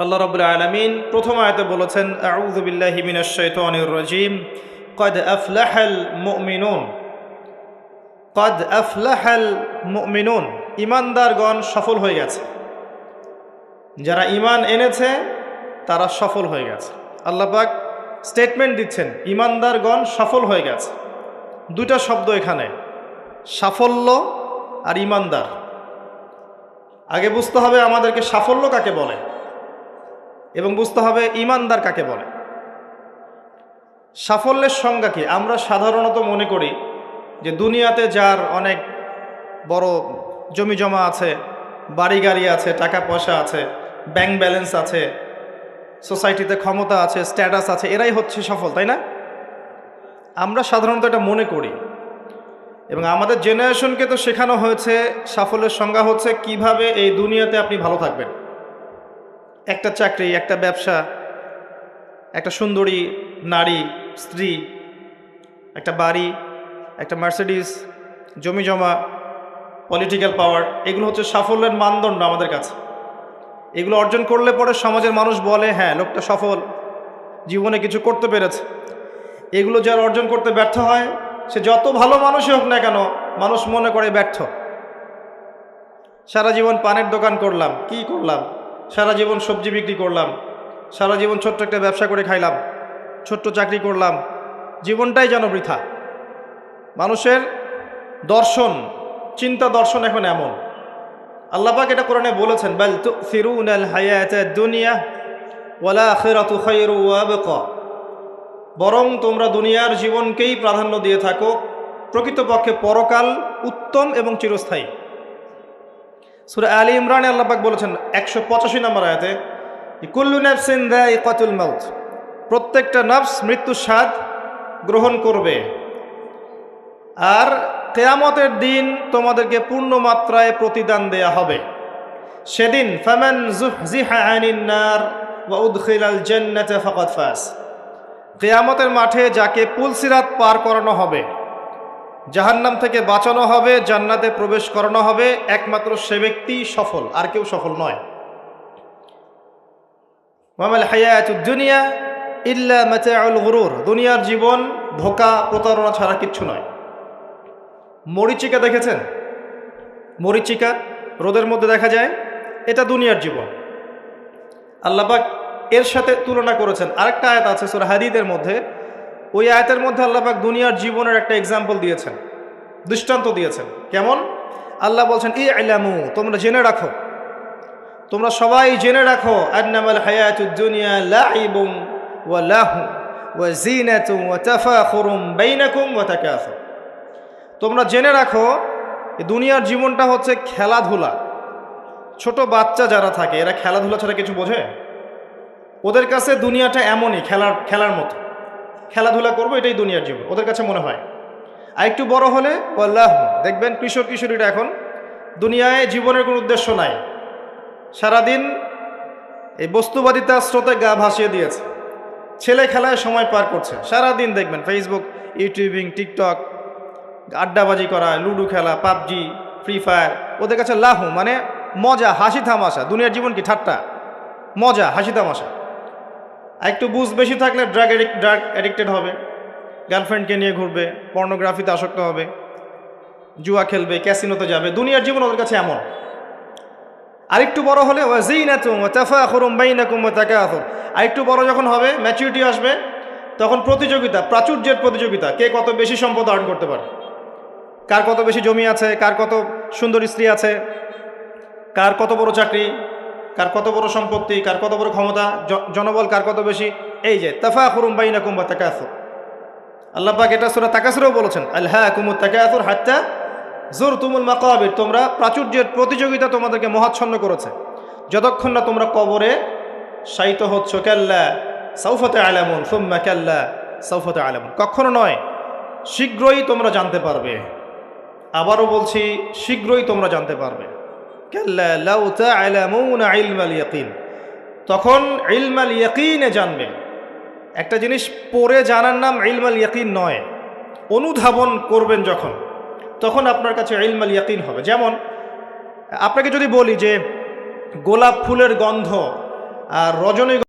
আল্লাহ রবুল্লা আলমিন প্রথম আয়তে বলেছেন আউজবিল্লাহ রজিম। কদ আফলাহাল মুমিনুন। কদ আফলাহাল মুমিনুন। ইমানদারগণ সফল হয়ে গেছে। যারা ইমান এনেছে, তারা সফল হয়ে গেছে। আল্লাপাক স্টেটমেন্ট দিচ্ছেন, ইমানদারগণ সফল হয়ে গেছে। দুটা শব্দ এখানে, সাফল্য আর ইমানদার আগে বুঝতে হবে আমাদেরকে সাফল্য কাকে বলে। এবং বুঝতে হবে ইমানদার কাকে বলে। সাফল্যের সংজ্ঞা কি? আমরা সাধারণত মনে করি যে দুনিয়াতে যার অনেক বড় জমি জমা আছে, বাড়ি গাড়ি আছে, টাকা পয়সা আছে, ব্যাংক ব্যালেন্স আছে, সোসাইটিতে ক্ষমতা আছে, স্ট্যাটাস আছে, এরাই হচ্ছে সফল, তাই না? আমরা সাধারণত এটা মনে করি। এবং আমাদের জেনারেশনকে তো শেখানো হয়েছে, সাফল্যের সংজ্ঞা হচ্ছে কীভাবে এই দুনিয়াতে আপনি ভালো থাকবেন। একটা চাকরি, একটা ব্যবসা, একটা সুন্দরী নারী, স্ত্রী, একটা বাড়ি, একটা মার্সিডিস জমি জমা পলিটিক্যাল পাওয়ার এগুলো হচ্ছে সাফল্যের মানদণ্ড আমাদের কাছে। এগুলো অর্জন করলে পরে সমাজের মানুষ বলে হ্যাঁ লোকটা সফল, জীবনে কিছু করতে পেরেছে। এগুলো যার অর্জন করতে ব্যর্থ হয়, সে যত ভালো মানুষই হোক না কেন, মানুষ মনে করে ব্যর্থ। সারা জীবন পানের দোকান করলাম, কি করলাম? সারা জীবন সবজি বিক্রি করলাম। সারা জীবন ছোট্ট একটা ব্যবসা করে খাইলাম। ছোট্ট চাকরি করলাম। জীবনটাই যেন বৃথা। মানুষের দর্শন, চিন্তা দর্শন এখন এমন। আল্লাপাক এটা কোরআনে বলেছেন, বাল আল হায়াত দুনিয়া ওয়ালা আখিরাতু বরং তোমরা দুনিয়ার জীবনকেই প্রাধান্য দিয়ে থাকো, প্রকৃতপক্ষে পরকাল উত্তম এবং চিরস্থায়ী। সুরা আলী ইমরানে আল্লাপাক বলেছেন, একশো পঁচাশি নম্বর আয়াতে কুল্লু নাফসিন দেয় কতুল মাউত প্রত্যেকটা নফস মৃত্যুর স্বাদ গ্রহণ করবে। আর কেয়ামতের দিন তোমাদেরকে পূর্ণ মাত্রায় প্রতিদান দেয়া হবে। সেদিন, ফামান জুহজিহা আনিন নার ওয়া উদখিলাল জান্নাতা ফাকাদ ফাস কেয়ামতের মাঠে যাকে পুলসিরাত পার করানো হবে জাহান্নাম থেকে বাঁচানো হবে, জান্নাতে প্রবেশ করানো হবে। একমাত্র সে ব্যক্তি সফল, আর কেউ সফল নয়। দুনিয়া দুনিয়ার জীবন ধোকা, প্রতারণা ছাড়া কিচ্ছু নয়। মরিচিকা দেখেছেন? মরিচিকা রোদের মধ্যে দেখা যায়, এটা দুনিয়ার জীবন। আল্লাপাক এর সাথে তুলনা করেছেন। আরেকটা আয়াত আছে, সুরা হাদিদের মধ্যে ওই আয়াতের মধ্যে আল্লাপাক দুনিয়ার জীবনের একটা এক্সাম্পল দিয়েছেন। দৃষ্টান্ত দিয়েছেন। কেমন? আল্লাহ বলছেন ই আলামু তোমরা জেনে রাখো। তোমরা সবাই জেনে রাখো লাহু তোমরা জেনে রাখো দুনিয়ার জীবনটা হচ্ছে খেলাধুলা। ছোট বাচ্চা যারা থাকে, এরা খেলাধুলা ছাড়া কিছু বোঝে? ওদের কাছে দুনিয়াটা এমনই, খেলার খেলার মতো। খেলাধুলা করব, এটাই দুনিয়ার জীবন। ওদের কাছে মনে হয়। আর একটু বড় হলে আল্লাহ দেখবেন কিশোর কিশোরীরা এখন দুনিয়ায় জীবনের কোনো উদ্দেশ্য নাই। সারাদিন এই বস্তুবাদিতা স্রোতে গা ভাসিয়ে দিয়েছে। ছেলে খেলায় সময় পার করছে। সারাদিন দেখবেন ফেসবুক ইউটিউবিং টিকটক আড্ডাবাজি করা, লুডো খেলা, পাবজি ফ্রি ফায়ার ওদের কাছে লাহু মানে মজা হাসি থামাশা দুনিয়ার জীবন কি ঠাট্টা? মজা হাসি আর একটু বুঝ বেশি থাকলে ড্রাগ এডিক্ট ড্রাগ অ্যাডিক্টেড হবে। গার্লফ্রেন্ডকে নিয়ে ঘুরবে পর্নোগ্রাফিতে আসক্ত হবে, জুয়া খেলবে ক্যাসিনোতে যাবে। দুনিয়ার জীবন ওদের কাছে এমন। আরেকটু বড় হলে আরেকটু বড় যখন হবে ম্যাচুরিটি আসবে, তখন প্রতিযোগিতা, প্রাচুর্যের প্রতিযোগিতা, কে কত বেশি সম্পদ অর্জন করতে পারে। কার কত বেশি জমি আছে, কার কত সুন্দর স্ত্রী আছে, কার কত বড় চাকরি কার কত বড় সম্পত্তি, কার কত বড় ক্ষমতা জনবল কার কত বেশি? এই যে তাফা খুরুম বাইনা কুম্বা তাকাসুর। আল্লাহ পাক এটা সুরা তাকাসুরেও বলেছেন আল্লাহ কুমুর তাকাসুর হাত্তা জোর তুমুল মাকাবির। তোমরা প্রাচুর্যের প্রতিযোগিতা তোমাদেরকে মহাচ্ছন্ন করেছে। যতক্ষণ না তোমরা কবরে শায়িত হচ্ছ ক্যাল্লা সৌফতে আলামুন সুম্মা ক্যাল্লা সৌফতে আলামুন কখনো নয়, শীঘ্রই তোমরা জানতে পারবে। আবারও বলছি, শীঘ্রই তোমরা জানতে পারবে। তখন ইলমাল ইয়কিনে জানবে একটা জিনিস পড়ে জানার নাম ইলমাল ইয়কিন নয়। অনুধাবন করবেন যখন, তখন আপনার কাছে ইলমাল ইয়কিন হবে। যেমন, আপনাকে যদি বলি যে গোলাপ ফুলের গন্ধ আর রজনীগন্ধা